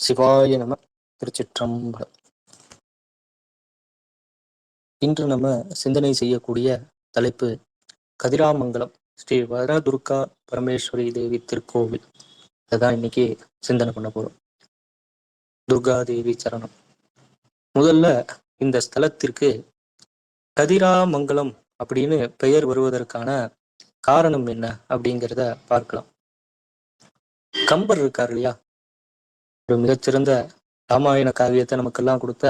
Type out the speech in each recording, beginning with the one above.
சிவாய நம திருச்சிற்றம்பலம். இன்று நம்ம சிந்தனை செய்யக்கூடிய தலைப்பு கதிராமங்கலம் ஸ்ரீ வரதுர்கா பரமேஸ்வரி தேவி திருக்கோவில். அதுதான் இன்னைக்கு சிந்தனை பண்ண போறோம். துர்கா தேவி சரணம். முதல்ல இந்த ஸ்தலத்திற்கு கதிராமங்கலம் அப்படின்னு பெயர் வருவதற்கான காரணம் என்ன அப்படிங்கிறத பார்க்கலாம். கம்பர் இருக்கார் இல்லையா? ஒரு மிகச்சிறந்த ராமாயண காவியத்தை நமக்கெல்லாம் கொடுத்த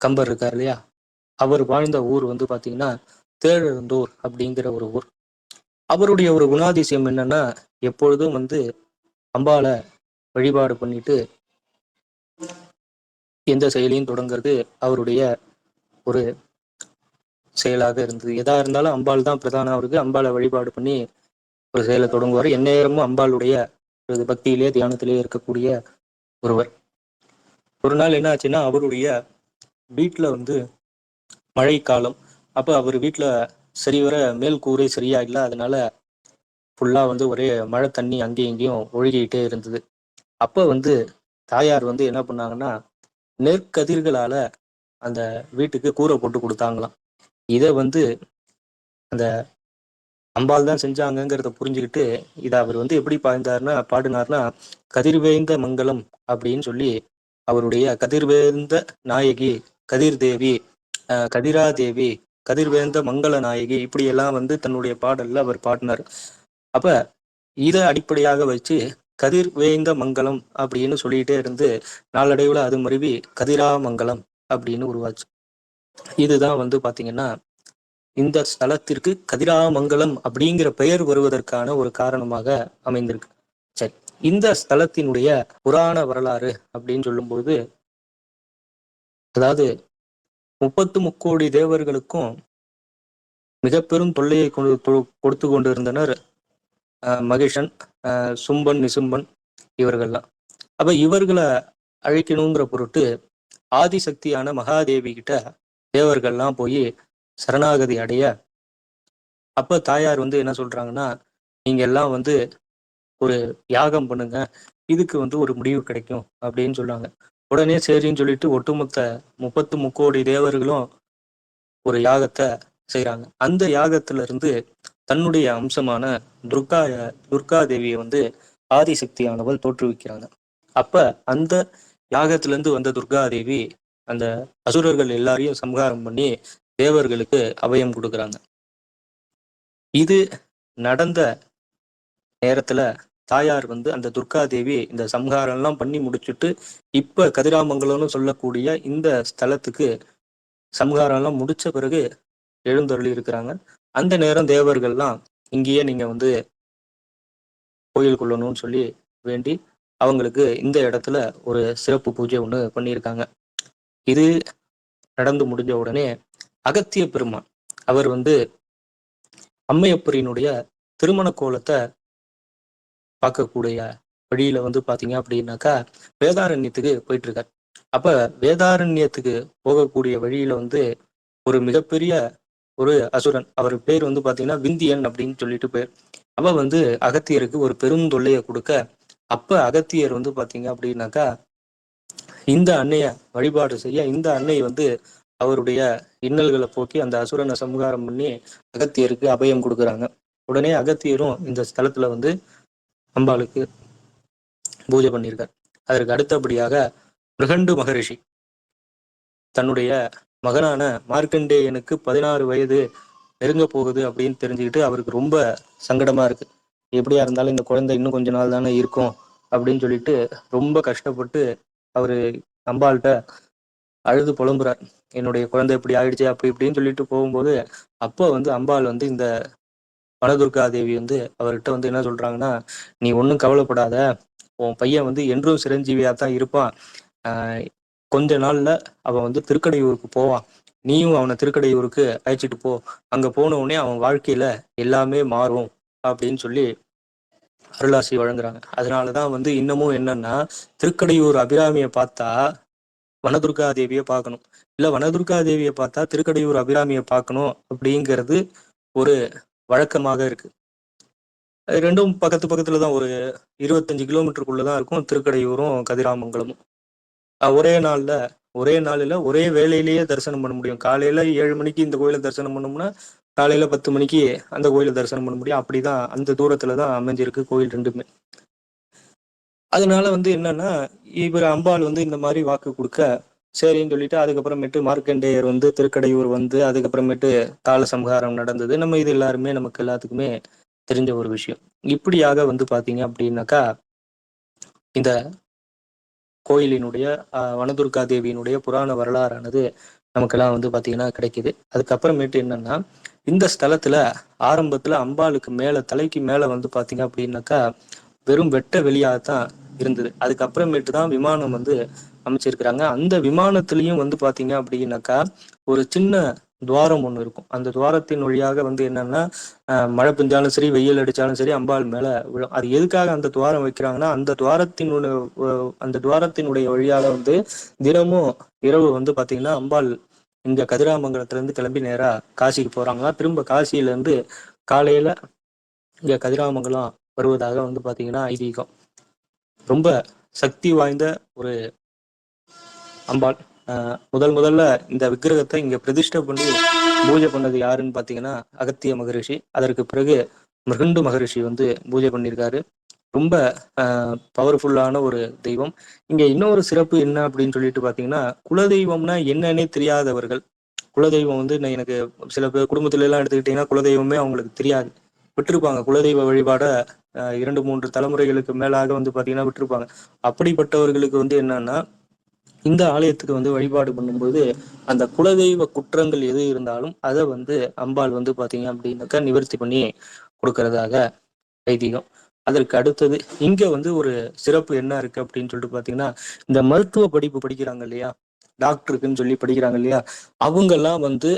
கம்பர் இருக்கார் இல்லையா? அவர் வாழ்ந்த ஊர் வந்து பாத்தீங்கன்னா தேழந்தூர் அப்படிங்கிற ஒரு ஊர். அவருடைய ஒரு குணாதிசயம் என்னன்னா எப்பொழுதும் வந்து அம்பாளை வழிபாடு பண்ணிட்டு எந்த செயலையும் தொடங்குறது அவருடைய ஒரு செயலாக இருந்தது. எதா இருந்தாலும் அம்பாள் தான் பிரதானம் அவருக்கு அம்பாளை வழிபாடு பண்ணி ஒரு செயலை தொடங்குவார். எந்நேரமும் அம்பாளுடைய ஒரு பக்தியிலே தியானத்திலே இருக்கக்கூடிய ஒருவர். ஒரு நாள் என்ன ஆச்சுன்னா அவருடைய வீட்டில் வந்து மழை காலம். அப்போ அவர் வீட்டில் சரிவர மேல் கூரை சரியா இல்லை. அதனால ஃபுல்லாக வந்து ஒரே மழை தண்ணி அங்கேயும் இங்கேயும் ஒழுகிக்கிட்டே இருந்தது. அப்போ வந்து தாயார் வந்து என்ன பண்ணாங்கன்னா நெற்கதிர்களால் அந்த வீட்டுக்கு கூரை போட்டு கொடுத்தாங்களாம். இதை வந்து அந்த அம்பாள் தான் செஞ்சாங்கங்கிறத புரிஞ்சுக்கிட்டு இதை அவர் வந்து எப்படி பாய்ந்தார்னா பாடினார்னா கதிர்வேந்த மங்கலம் அப்படின்னு சொல்லி அவருடைய கதிர்வேந்த நாயகி கதிர் தேவி கதிரா தேவி கதிர்வேந்த மங்கள நாயகி இப்படி எல்லாம் வந்து தன்னுடைய பாடல்ல அவர் பாடினார். அப்ப இதை அடிப்படையாக வச்சு கதிர்வேந்த மங்கலம் அப்படின்னு சொல்லிட்டே இருந்து நாளடைவுல அது மருவி கதிரா மங்கலம் அப்படின்னு உருவாச்சு. இதுதான் வந்து பாத்தீங்கன்னா இந்த ஸ்தலத்திற்கு கதிராமங்கலம் அப்படிங்கிற பெயர் வருவதற்கான ஒரு காரணமாக அமைந்திருக்கு. சரி இந்த ஸ்தலத்தினுடைய புராண வரலாறு அப்படின்னு சொல்லும்போது அதாவது முப்பத்து முக்கோடி தேவர்களுக்கும் மிக பெரும் தொல்லையை கொண்டு கொடுத்து கொண்டிருந்தனர் மகிஷன் சும்பன் நிசும்பன் இவர்கள்லாம். அப்ப இவர்களை அழைக்கணுங்கிற பொருட்டு ஆதிசக்தியான மகாதேவி கிட்ட தேவர்கள்லாம் போய் சரணாகதி அடைய. அப்ப தாயார் வந்து என்ன சொல்றாங்கன்னா நீங்க எல்லாம் வந்து ஒரு யாகம் பண்ணுங்க. இதுக்கு வந்து ஒரு முடிவு கிடைக்கும். அப்படின்னு சொல்றாங்க. உடனே சரின்னு சொல்லிட்டு ஒட்டுமொத்த முப்பத்து முக்கோடி தேவர்களும் ஒரு யாகத்தை செய்யறாங்க அந்த யாகத்துல இருந்து தன்னுடைய அம்சமான துர்கா துர்கா தேவியை வந்து ஆதிசக்தியானவள் தோற்றுவிக்கிறாங்க. அப்ப அந்த யாகத்துல இருந்து வந்த துர்கா தேவி அந்த அசுரர்கள் எல்லாரையும் சம்ஹாரம் பண்ணி தேவர்களுக்கு அபயம் கொடுக்குறாங்க. இது நடந்த நேரத்துல தாயார் வந்து அந்த துர்கா தேவி இந்த சம்ஹாரம் எல்லாம் பண்ணி முடிச்சுட்டு இப்ப கதிராமங்கலம்னு சொல்லக்கூடிய இந்த ஸ்தலத்துக்கு சம்ஹாரம் எல்லாம் முடிச்ச பிறகு எழுந்தருளி இருக்கிறாங்க. அந்த நேரம் தேவர்கள்லாம் இங்கேயே நீங்க வந்து கோயில் கொள்ளணும்னு சொல்லி வேண்டி அவங்களுக்கு இந்த இடத்துல ஒரு சிறப்பு பூஜை ஒன்று பண்ணியிருக்காங்க. இது நடந்து முடிஞ்ச உடனே அகத்திய பெருமான். அவர் வந்து அம்மையப்பரினுடைய திருமண கோலத்தை பார்க்கக்கூடிய வழியில வந்து பாத்தீங்க அப்படின்னாக்கா வேதாரண்யத்துக்கு போயிட்டு இருக்கார் அப்ப வேதாரண்யத்துக்கு போகக்கூடிய வழியில வந்து ஒரு மிகப்பெரிய ஒரு அசுரன் அவர் பேர் வந்து பாத்தீங்கன்னா விந்தியன் அப்படின்னு சொல்லிட்டு பேர். அவ வந்து அகத்தியருக்கு ஒரு பெரும் தொல்லையை கொடுக்க அப்ப அகத்தியர் வந்து பாத்தீங்க அப்படின்னாக்கா இந்த அன்னைய வழிபாடு செய்ய இந்த அன்னை வந்து அவருடைய இன்னல்களை போக்கி அந்த அசுரனை சம்ஹாரம் பண்ணி அகத்தியருக்கு அபயம் கொடுக்குறாங்க. உடனே அகத்தியரும் இந்த ஸ்தலத்துல வந்து அம்பாளுக்கு பூஜை பண்ணியிருக்கார் அதற்கு அடுத்தபடியாக மிருகண்டு மகரிஷி தன்னுடைய மகனான மார்க்கண்டேயனுக்கு பதினாறு வயது நெருங்க போகுது அப்படின்னு தெரிஞ்சுக்கிட்டு அவருக்கு ரொம்ப சங்கடமா இருக்கு. எப்படியா இருந்தாலும் இந்த குழந்தை இன்னும் கொஞ்ச நாள் தானே இருக்கும் அப்படின்னு சொல்லிட்டு ரொம்ப கஷ்டப்பட்டு அவரு அம்பாள்கிட்ட அழுது புலம்புறார். என்னுடைய குழந்தை இப்படி ஆயிடுச்சு அப்படி இப்படின்னு சொல்லிட்டு போகும்போது அப்போ வந்து அம்பாள் வந்து இந்த வனதுர்கா தேவி வந்து அவர்கிட்ட வந்து என்ன சொல்றாங்கன்னா நீ ஒன்றும் கவலைப்படாத. உன் பையன் வந்து என்றும் சிரஞ்சீவியா தான் இருப்பான் கொஞ்ச நாள்ல அவன் வந்து திருக்கடையூருக்கு போவான். நீயும் அவனை திருக்கடையூருக்கு அழைச்சிட்டு போ. அங்க போன உடனே அவன் வாழ்க்கையில எல்லாமே மாறும் அப்படின்னு சொல்லி அருளாசி வழங்குறாங்க. அதனாலதான் வந்து இன்னமும் என்னன்னா திருக்கடையூர் அபிராமியை பார்த்தா வனதுர்கா தேவியை பார்க்கணும். இல்ல வனதுர்கா தேவியை பார்த்தா திருக்கடையூர் அபிராமியை பார்க்கணும் அப்படிங்கிறது ஒரு வழக்கமாக இருக்கு. ரெண்டும் பக்கத்து பக்கத்துல தான் ஒரு இருபத்தஞ்சு கிலோமீட்டருக்குள்ளதான் இருக்கும். திருக்கடையூரும் கதிராமங்கலமும். ஒரே நாள்ல ஒரே நாளில் ஒரே வேலையிலேயே தரிசனம் பண்ண முடியும். காலையில ஏழு மணிக்கு இந்த கோயிலை தரிசனம் பண்ணோம்னா காலையில பத்து மணிக்கு அந்த கோயிலை தரிசனம் பண்ண முடியும். அப்படிதான் அந்த தூரத்துல தான் அமைஞ்சிருக்கு கோயில் ரெண்டுமே. அதனால வந்து என்னன்னா இவர் அம்பாள் வந்து இந்த மாதிரி வாக்கு கொடுக்க சரின்னு சொல்லிட்டு அதுக்கப்புறமேட்டு மார்க்கண்டேயர் வந்து திருக்கடையூர் வந்து அதுக்கப்புறமேட்டு கால சம்ஹாரம் நடந்தது. நம்ம இது எல்லாருமே நமக்கு எல்லாத்துக்குமே தெரிஞ்ச ஒரு விஷயம். இப்படியாக வந்து பாத்தீங்க அப்படின்னாக்கா இந்த கோயிலினுடைய வனதுர்கா தேவியினுடைய புராண வரலாறானது நமக்கெல்லாம் வந்து பாத்தீங்கன்னா கிடைக்குது. அதுக்கப்புறமேட்டு என்னன்னா இந்த ஸ்தலத்துல ஆரம்பத்துல அம்பாளுக்கு மேல தலைக்கு மேல வந்து பாத்தீங்க அப்படின்னாக்கா வெறும் வெட்ட வெளியாக தான் இருந்தது. அதுக்கப்புறமேட்டு தான் விமானம் வந்து அமைச்சிருக்கிறாங்க. அந்த விமானத்திலையும் வந்து பாத்தீங்க அப்படின்னாக்கா ஒரு சின்ன துவாரம் ஒண்ணு இருக்கும். அந்த துவாரத்தின் வழியாக வந்து என்னன்னா மழை பெஞ்சாலும் சரி வெயில் அடிச்சாலும் சரி அம்பாள் மேல விழும். அது எதுக்காக அந்த துவாரம் வைக்கிறாங்கன்னா அந்த துவாரத்தினுடைய அந்த துவாரத்தினுடைய வழியாக வந்து தினமும் இரவு வந்து பாத்தீங்கன்னா அம்பாள் இங்க கதிராமங்கலத்துல இருந்து கிளம்பி நேரா காசிக்கு போறாங்கன்னா திரும்ப காசியில இருந்து காலையில இங்க கதிராமங்கலம் வருவதாக வந்து பாத்தீங்கன்னா ஐதீகம். ரொம்ப சக்தி வாய்ந்த ஒரு அம்பாள். முதல் முதல்ல இந்த விக்கிரகத்தை இங்க பிரதிஷ்டை பண்ணி பூஜை பண்ணது யாருன்னு பாத்தீங்கன்னா அகத்திய மகரிஷி. அதற்கு பிறகு மிருகண்டு மகரிஷி வந்து பூஜை பண்ணியிருக்காரு. ரொம்ப பவர்ஃபுல்லான ஒரு தெய்வம். இங்க இன்னொரு சிறப்பு என்ன அப்படின்னு சொல்லிட்டு பாத்தீங்கன்னா குலதெய்வம்னா என்னன்னே தெரியாதவர்கள். குலதெய்வம் வந்து எனக்கு சில பேர் குடும்பத்துல எல்லாம் எடுத்துக்கிட்டீங்கன்னா குலதெய்வமே அவங்களுக்கு தெரியாது. விட்டுருப்பாங்க. குலதெய்வ வழிபாட இரண்டு மூன்று தலைமுறைகளுக்கு மேலாக வந்து பார்த்தீங்கன்னா விட்டுருப்பாங்க. அப்படிப்பட்டவர்களுக்கு வந்து என்னன்னா இந்த ஆலயத்துக்கு வந்து வழிபாடு பண்ணும்போது அந்த குலதெய்வ குற்றங்கள் எது இருந்தாலும் அதை வந்து அம்பாள் வந்து பார்த்தீங்க அப்படின்னாக்கா நிவர்த்தி பண்ணி கொடுக்கறதாக ஐதீகம். அதற்கு அடுத்தது இங்க வந்து ஒரு சிறப்பு என்ன இருக்கு அப்படின்னு சொல்லிட்டு பாத்தீங்கன்னா இந்த மருத்துவ படிப்பு படிக்கிறாங்க இல்லையா? டாக்டருக்குன்னு சொல்லி படிக்கிறாங்க இல்லையா? அவங்கெல்லாம் வந்து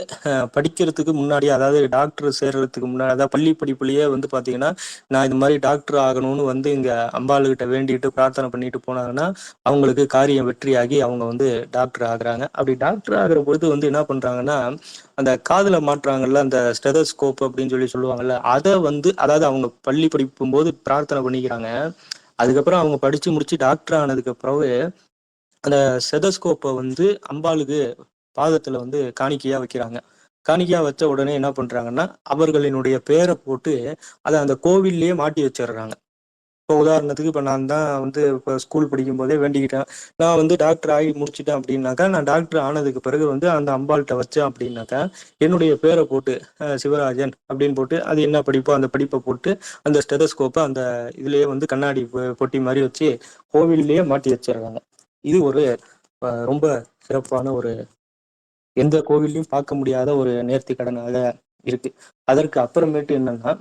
படிக்கிறதுக்கு முன்னாடி அதாவது டாக்டர் சேர்றதுக்கு முன்னாடி அதாவது பள்ளி படிப்புலயே வந்து பாத்தீங்கன்னா நான் இந்த மாதிரி டாக்டர் ஆகணும்னு வந்து இங்க அம்பாளுகிட்ட வேண்டிட்டு பிரார்த்தனை பண்ணிட்டு போனாங்கன்னா அவங்களுக்கு காரியம் வெற்றியாகி அவங்க வந்து டாக்டர் ஆகுறாங்க. அப்படி டாக்டர் ஆகிற பொழுது வந்து என்ன பண்றாங்கன்னா அந்த காதுல மாட்டுறாங்கல்ல அந்த ஸ்டெதஸ்கோப் அப்படின்னு சொல்லி சொல்லுவாங்கல்ல அதை வந்து அதாவது அவங்க பள்ளி படிக்கும் போது பிரார்த்தனை பண்ணிக்கிறாங்க. அதுக்கப்புறம் அவங்க படிச்சு முடிச்சு டாக்டர் ஆனதுக்கு பிறகு அந்த செதஸ்கோப்பை வந்து அம்பாளுக்கு பாதத்துல வந்து காணிக்கையா வைக்கிறாங்க. காணிக்கையா வச்ச உடனே என்ன பண்றாங்கன்னா அவர்களினுடைய பேரை போட்டு அதை அந்த கோவில்லையே மாட்டி வச்சிடுறாங்க. இப்போ உதாரணத்துக்கு இப்போ நான் தான் வந்து இப்போ ஸ்கூல் படிக்கும் போதே வேண்டிக்கிட்டேன். நான் வந்து டாக்டர் ஆகி முடிச்சிட்டேன் அப்படின்னாக்கா நான் டாக்டர் ஆனதுக்கு பிறகு வந்து அந்த அம்பாள்கிட்ட வச்சேன் அப்படின்னாக்கா என்னுடைய பேரை போட்டு சிவராஜன் அப்படின்னு போட்டு அது என்ன படிப்போ அந்த படிப்பை போட்டு அந்த ஸ்டெதஸ்கோப்பை அந்த இதுலேயே வந்து கண்ணாடி பொட்டி மாதிரி வச்சு கோவில்லையே மாட்டி வச்சிடுறாங்க. இது ஒரு ரொம்ப சிறப்பான ஒரு எந்த கோவில்லையும் பார்க்க முடியாத ஒரு நேர்த்தி கடனாக இருக்கு. அதற்கு அப்புறமேட்டு என்னன்னா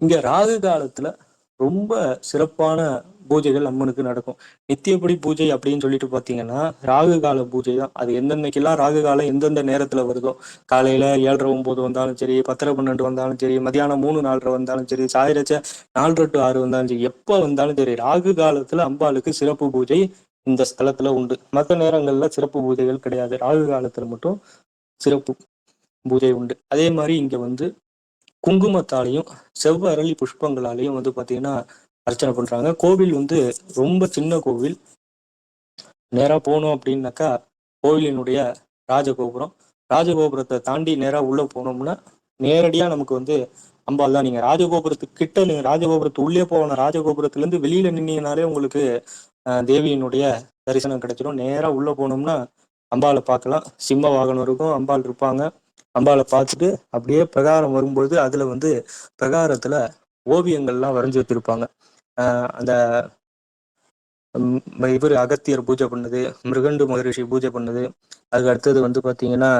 இங்க ராகு காலத்துல ரொம்ப சிறப்பான பூஜைகள் அம்மனுக்கு நடக்கும். நித்தியப்படி பூஜை அப்படின்னு சொல்லிட்டு பார்த்தீங்கன்னா ராகு கால பூஜை தான். அது எந்தென்னைக்கெல்லாம் ராகு காலம் எந்தெந்த நேரத்தில் வருதோ காலையில் ஏழரை ஒம்பது வந்தாலும் சரி பத்தரை பன்னெண்டு வந்தாலும் சரி மதியானம் மூணு நாலரை வந்தாலும் சரி சாயிரச்ச நாலரை டு ஆறு வந்தாலும் சரி எப்போ வந்தாலும் சரி ராகு காலத்தில் அம்பாளுக்கு சிறப்பு பூஜை இந்த ஸ்தலத்தில் உண்டு. மற்ற நேரங்களில் சிறப்பு பூஜைகள் கிடையாது. ராகு காலத்தில் மட்டும் சிறப்பு பூஜை உண்டு. அதே மாதிரி இங்கே வந்து குங்குமத்தாலையும் செவ்வ அரளி புஷ்பங்களாலையும் வந்து பார்த்தீங்கன்னா அர்ச்சனை பண்ணுறாங்க கோவில் வந்து ரொம்ப சின்ன கோவில். நேராக போனோம் அப்படின்னாக்கா கோவிலினுடைய ராஜகோபுரம். ராஜகோபுரத்தை தாண்டி நேராக உள்ளே போனோம்னா நேரடியாக நமக்கு வந்து அம்பாள் தான். நீங்கள் ராஜகோபுரத்துக்கு கிட்ட நீங்கள் ராஜகோபுரத்து உள்ளே போன ராஜகோபுரத்துலேருந்து வெளியில் நின்னீங்கனாலே உங்களுக்கு தேவியினுடைய தரிசனம் கிடைச்சிடும் நேராக உள்ளே போனோம்னா அம்பாளை பார்க்கலாம். சிம்ம வாகனம் இருக்கும் அம்பாள் இருப்பாங்க. அம்பாளை பார்த்துட்டு அப்படியே பிரகாரம் வரும்பொழுது அதுல வந்து பிரகாரத்துல ஓவியங்கள்லாம் வரைஞ்சி வச்சிருப்பாங்க. அந்த இவர் அகத்தியர் பூஜை பண்ணது மிருகண்டு மகரிஷி பூஜை பண்ணது அதுக்கு அடுத்தது வந்து பார்த்தீங்கன்னா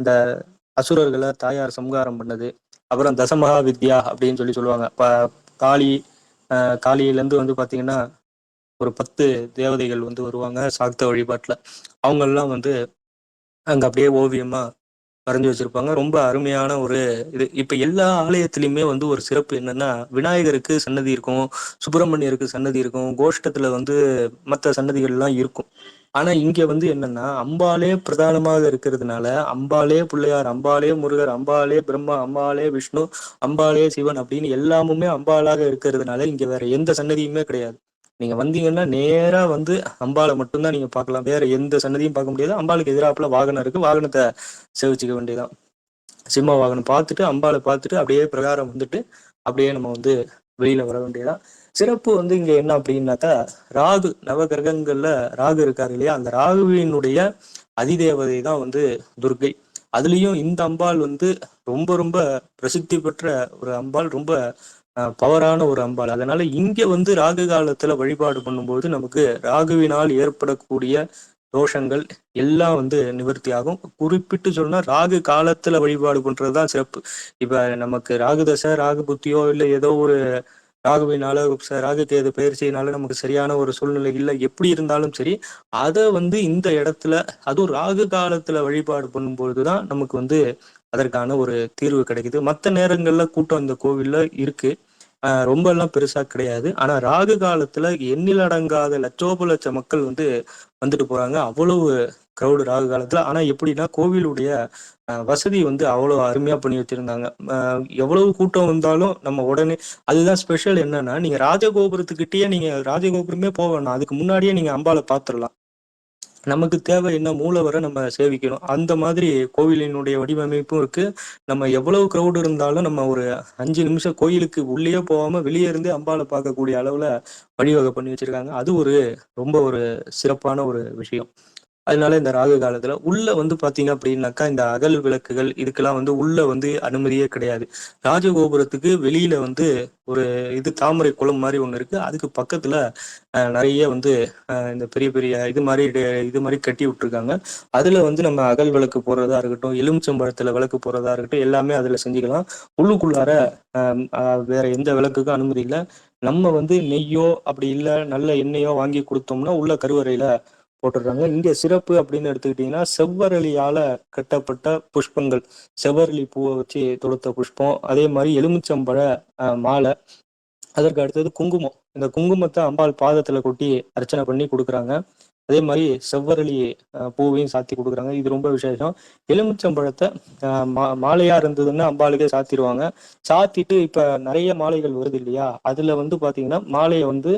இந்த அசுரர்களை தாயார் சம்ஹாரம் பண்ணது அப்புறம் தசமகா வித்யா அப்படின்னு சொல்லி சொல்லுவாங்க. காளி காளியிலேருந்து வந்து பார்த்தீங்கன்னா ஒரு பத்து தேவதைகள் வந்து வருவாங்க சாக்த வழிபாட்டில். அவங்கெல்லாம் வந்து அங்கே அப்படியே ஓவியமாக வரைஞ்சி வச்சிருப்பாங்க. ரொம்ப அருமையான ஒரு இது. இப்ப எல்லா ஆலயத்திலயுமே வந்து ஒரு சிறப்பு என்னன்னா விநாயகருக்கு சன்னதி இருக்கும் சுப்பிரமணியருக்கு சன்னதி இருக்கும் கோஷ்டத்துல வந்து மற்ற சன்னதிகள் எல்லாம் இருக்கும். ஆனா இங்க வந்து என்னன்னா அம்பாலே பிரதானமாக இருக்கிறதுனால அம்பாலே பிள்ளையார் அம்பாலே முருகர் அம்பாலே பிரம்மா அம்பாலே விஷ்ணு அம்பாலே சிவன் அப்படின்னு எல்லாமுமே அம்பாலாக இருக்கிறதுனால இங்க வேற எந்த சன்னதியுமே கிடையாது. நீங்க வந்தீங்கன்னா நேரா வந்து அம்பாளை மட்டும்தான் நீங்க பார்க்கலாம். வேற எந்த சன்னதியும் பார்க்க முடியாது. அம்பாளுக்கு எதிராப்புல வாகனம் இருக்கு. வாகனத்தை சேவிச்சுக்க வேண்டியதான் சிம்ம வாகனம் பார்த்துட்டு அம்பாளை பார்த்துட்டு அப்படியே பிரகாரம் வந்துட்டு அப்படியே நம்ம வந்து வெளியில வர வேண்டியதான் சிறப்பு வந்து இங்க என்ன அப்படின்னாக்கா ராகு நவ கிரகங்கள்ல ராகு இருக்காரு இல்லையா? அந்த ராகுவினுடைய அதிதேவதை தான் வந்து துர்கை அதுலயும் இந்த அம்பாள் வந்து ரொம்ப ரொம்ப பிரசித்தி பெற்ற ஒரு அம்பாள். ரொம்ப பவரான ஒரு அம்பாள். அதனால இங்க வந்து ராகு காலத்துல வழிபாடு பண்ணும்போது நமக்கு ராகுவினால் ஏற்படக்கூடிய தோஷங்கள் எல்லாம் வந்து நிவர்த்தி ஆகும். குறிப்பிட்டு சொன்னா ராகு காலத்துல வழிபாடு பண்றதுதான் சிறப்பு. இப்ப நமக்கு ராகு தசை ராகு புத்தியோ இல்லை ஏதோ ஒரு ராகுவினால ராகு கேது பயிற்சியினால நமக்கு சரியான ஒரு சூழ்நிலை இல்லை எப்படி இருந்தாலும் சரி அதை வந்து இந்த இடத்துல அதுவும் ராகு காலத்துல வழிபாடு பண்ணும்பொழுதுதான் நமக்கு வந்து அதற்கான ஒரு தீர்வு கிடைக்குது. மற்ற நேரங்கள்ல கூட்டம் இந்த கோவில்ல இருக்கு. ரொம்ப எல்லாம் பெருசா கிடையாது. ஆனா ராகு காலத்துல எண்ணிலடங்காத லட்சோப லட்ச மக்கள் வந்து வந்துட்டு போறாங்க. அவ்வளவு க்ரௌடு ராகு காலத்துல. ஆனா எப்படின்னா கோவிலுடைய வசதி வந்து அவ்வளவு அருமையா பண்ணி வச்சிருந்தாங்க. எவ்வளவு கூட்டம் வந்தாலும் நம்ம உடனே அதுதான் ஸ்பெஷல் என்னன்னா நீங்க ராஜகோபுரத்துக்கிட்டேயே நீங்க ராஜகோபுரமே போக வேணாம் அதுக்கு முன்னாடியே நீங்க அம்பால பாத்துடலாம் நமக்கு தேவை என்ன? மூலவரை நம்ம சேவிக்கணும். அந்த மாதிரி கோவிலினுடைய வடிவமைப்பும் இருக்கு. நம்ம எவ்வளவு க்ரௌடு இருந்தாலும் நம்ம ஒரு அஞ்சு நிமிஷம் கோயிலுக்கு உள்ளேயே போகாம வெளியே இருந்து அம்பாவை பார்க்கக்கூடிய அளவுல வழிவகை பண்ணி வச்சிருக்காங்க. அது ஒரு ரொம்ப ஒரு சிறப்பான ஒரு விஷயம். அதனால இந்த ராகு காலத்துல உள்ள வந்து பாத்தீங்க அப்படின்னாக்கா இந்த அகல் விளக்குகள் இதுக்கெல்லாம் வந்து உள்ள வந்து அனுமதியே கிடையாது. ராஜகோபுரத்துக்கு வெளியில வந்து ஒரு இது தாமரை குளம் மாதிரி ஒண்ணு இருக்கு. அதுக்கு பக்கத்துல நிறைய வந்து இந்த பெரிய பெரிய இது மாதிரி இது மாதிரி கட்டி விட்டுருக்காங்க. அதுல வந்து நம்ம அகல் விளக்கு போடுறதா இருக்கட்டும் எலுமிச்சம்பழத்துல விளக்கு போடுறதா இருக்கட்டும் எல்லாமே அதுல செஞ்சுக்கலாம். உள்ளுக்குள்ளார வேற எந்த விளக்குக்கும் அனுமதி இல்லை. நம்ம வந்து நெய்யோ அப்படி இல்லை நல்ல எண்ணெயோ வாங்கி கொடுத்தோம்னா உள்ள கருவறையில போட்டுடுறாங்க இங்கே சிறப்பு அப்படின்னு எடுத்துக்கிட்டீங்கன்னா செவ்வரளியால கட்டப்பட்ட புஷ்பங்கள். செவ்வரளி பூவை வச்சு தொடுத்த புஷ்பம். அதே மாதிரி எலுமிச்சம்பழ மாலை. அதற்கு அடுத்தது குங்குமம். இந்த குங்குமத்தை அம்பாள் பாதத்துல கொட்டி அர்ச்சனை பண்ணி கொடுக்குறாங்க. அதே மாதிரி செவ்வரளி பூவையும் சாத்தி கொடுக்குறாங்க. இது ரொம்ப விசேஷம். எலுமிச்சம்பழத்தை மா மாலையா இருந்ததுன்னா அம்பாளுக்கே சாத்திடுவாங்க. சாத்திட்டு இப்ப நிறைய மாலைகள் வருது இல்லையா? அதுல வந்து பாத்தீங்கன்னா மாலையை வந்து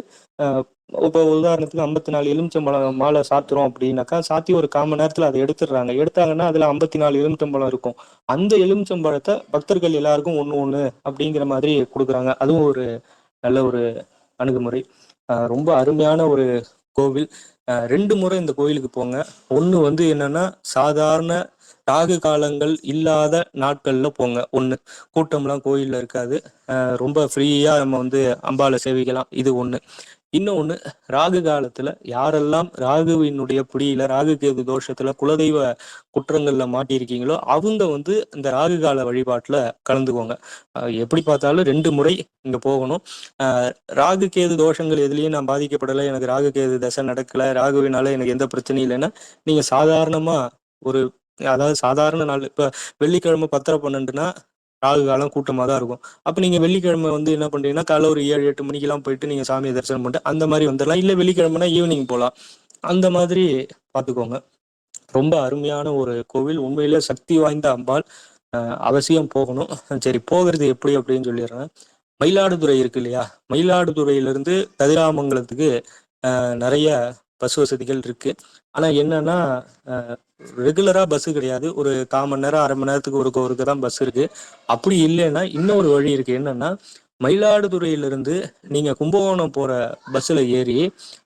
இப்போ உதாரணத்துக்கு ஐம்பத்தி நாலு எலுமிச்சம்பழம் மாலை சாத்துறோம் அப்படின்னாக்கா சாத்தி ஒரு காமணி நேரத்துல அதை எடுத்துடுறாங்க. எடுத்தாங்கன்னா அதுல ஐம்பத்தி நாலு எலுமிச்சம்பழம் இருக்கும். அந்த எலுமிச்சம்பழத்தை பக்தர்கள் எல்லாருக்கும் ஒண்ணு ஒண்ணு அப்படிங்கிற மாதிரி கொடுக்குறாங்க. அதுவும் ஒரு நல்ல ஒரு அணுகுமுறை. ரொம்ப அருமையான ஒரு கோவில். ரெண்டு முறை இந்த கோயிலுக்கு போங்க. ஒன்று வந்து என்னன்னா சாதாரண ராகு காலங்கள் இல்லாத நாட்கள்ல போங்க. ஒன்று கூட்டம்லாம் கோயிலில் இருக்காது. ரொம்ப ஃப்ரீயா நம்ம வந்து அம்பால சேவிக்கலாம். இது ஒன்று இன்னொன்னு ராகு காலத்துல யாரெல்லாம் ராகுவினுடைய புடியில ராகு கேது தோஷத்துல குலதெய்வ குற்றங்கள்ல மாட்டியிருக்கீங்களோ அவங்க வந்து இந்த ராகு கால வழிபாட்டுல கலந்துக்கோங்க. எப்படி பார்த்தாலும் ரெண்டு முறை இங்க போகணும். ராகு கேது தோஷங்கள் எதுலயும் நான் பாதிக்கப்படலை எனக்கு ராகு கேது தசை நடக்கல ராகுவினால எனக்கு எந்த பிரச்சனையும் இல்லைன்னா நீங்க சாதாரணமா ஒரு அதாவது சாதாரண நாள் இப்ப வெள்ளிக்கிழமை பத்திர பன்னெண்டுனா ராகு காலம் கூட்டமாக தான் இருக்கும். அப்போ நீங்கள் வெள்ளிக்கிழமை வந்து என்ன பண்ணுறீங்கன்னா காலை ஒரு ஏழு எட்டு மணிக்கெல்லாம் போயிட்டு நீங்கள் சாமியை தரிசனம் பண்ணிட்டு அந்த மாதிரி வந்துடலாம் இல்லை வெள்ளிக்கிழமைனா ஈவினிங் போகலாம் அந்த மாதிரி பார்த்துக்கோங்க. ரொம்ப அருமையான ஒரு கோவில். உண்மையில சக்தி வாய்ந்த அம்பாள். அவசியம் போகணும். சரி போகிறது எப்படி அப்படின்னு சொல்லிடுறேன். மயிலாடுதுறை இருக்கு இல்லையா? மயிலாடுதுறையிலிருந்து கதிராமங்கலத்துக்கு நிறைய பஸ் வசதிகள் இருக்கு. ஆனா என்னன்னா ரெகுலரா பஸ் கிடையாது. ஒரு கால் மணி நேரம் அரை மணி நேரத்துக்கு ஒரு ஒருக்கு தான் பஸ் இருக்கு. அப்படி இல்லைன்னா இன்னொரு வழி இருக்கு. என்னன்னா மயிலாடுதுறையிலிருந்து நீங்க கும்பகோணம் போற பஸ்ல ஏறி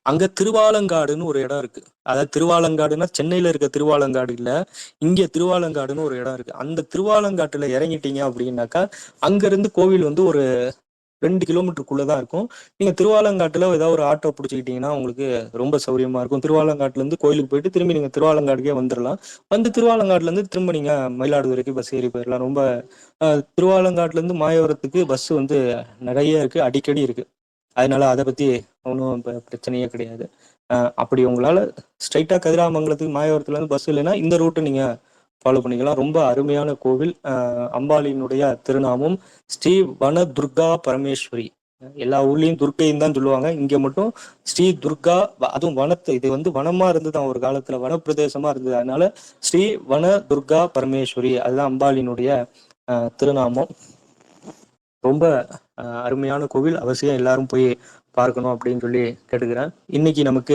அங்க திருவாலங்காடுன்னு ஒரு இடம் இருக்கு. அதாவது திருவாலங்காடுன்னா சென்னையில இருக்க திருவாலங்காடு இல்ல இங்க திருவாலங்காடுன்னு ஒரு இடம் இருக்கு. அந்த திருவாலங்காட்டுல இறங்கிட்டீங்க அப்படின்னாக்கா அங்க இருந்து கோவில் வந்து ஒரு ரெண்டு கிலோமீட்டருக்குள்ளே தான் இருக்கும். நீங்க திருவாலங்காட்டுல ஏதாவது ஒரு ஆட்டோ பிடிச்சிக்கிட்டீங்கன்னா உங்களுக்கு ரொம்ப சௌரியமா இருக்கும். திருவாலங்காட்டுல இருந்து கோயிலுக்கு போயிட்டு திரும்பி நீங்க திருவாலங்காட்டுக்கே வந்துடலாம் வந்து திருவாலங்காட்டுல இருந்து திரும்ப நீங்க மயிலாடுதுறைக்கு பஸ் ஏறி போயிடலாம் ரொம்ப திருவாலங்காட்டுல இருந்து மாயவரத்துக்கு பஸ் வந்து நிறைய இருக்கு. அடிக்கடி இருக்கு. அதனால அதை பத்தி ஒன்றும் பிரச்சனையே கிடையாது. அப்படி உங்களால ஸ்ட்ரைட்டா கதிராமங்கலத்துக்கு மாயவரத்துல இருந்து பஸ் இல்லைன்னா இந்த ரூட்டை நீங்க ஃபாலோ பண்ணிக்கலாம். ரொம்ப அருமையான கோவில். அம்பாளியினுடைய திருநாமம் ஸ்ரீ வன துர்கா பரமேஸ்வரி. எல்லா ஊர்லயும் துர்க்கையும் தான் சொல்லுவாங்க. இங்க மட்டும் ஸ்ரீ துர்கா அதுவும் வனத்தை இது வந்து வனமா இருந்ததுதான் ஒரு காலத்துல. வனப்பிரதேசமா இருந்தது. அதனால ஸ்ரீ வன துர்கா பரமேஸ்வரி அதுதான் அம்பாளினுடைய திருநாமம். ரொம்ப அருமையான கோவில். அவசியம் எல்லாரும் போய் பார்க்கணும் அப்படின்னு சொல்லி கேட்டுக்கிறேன். இன்னைக்கு நமக்கு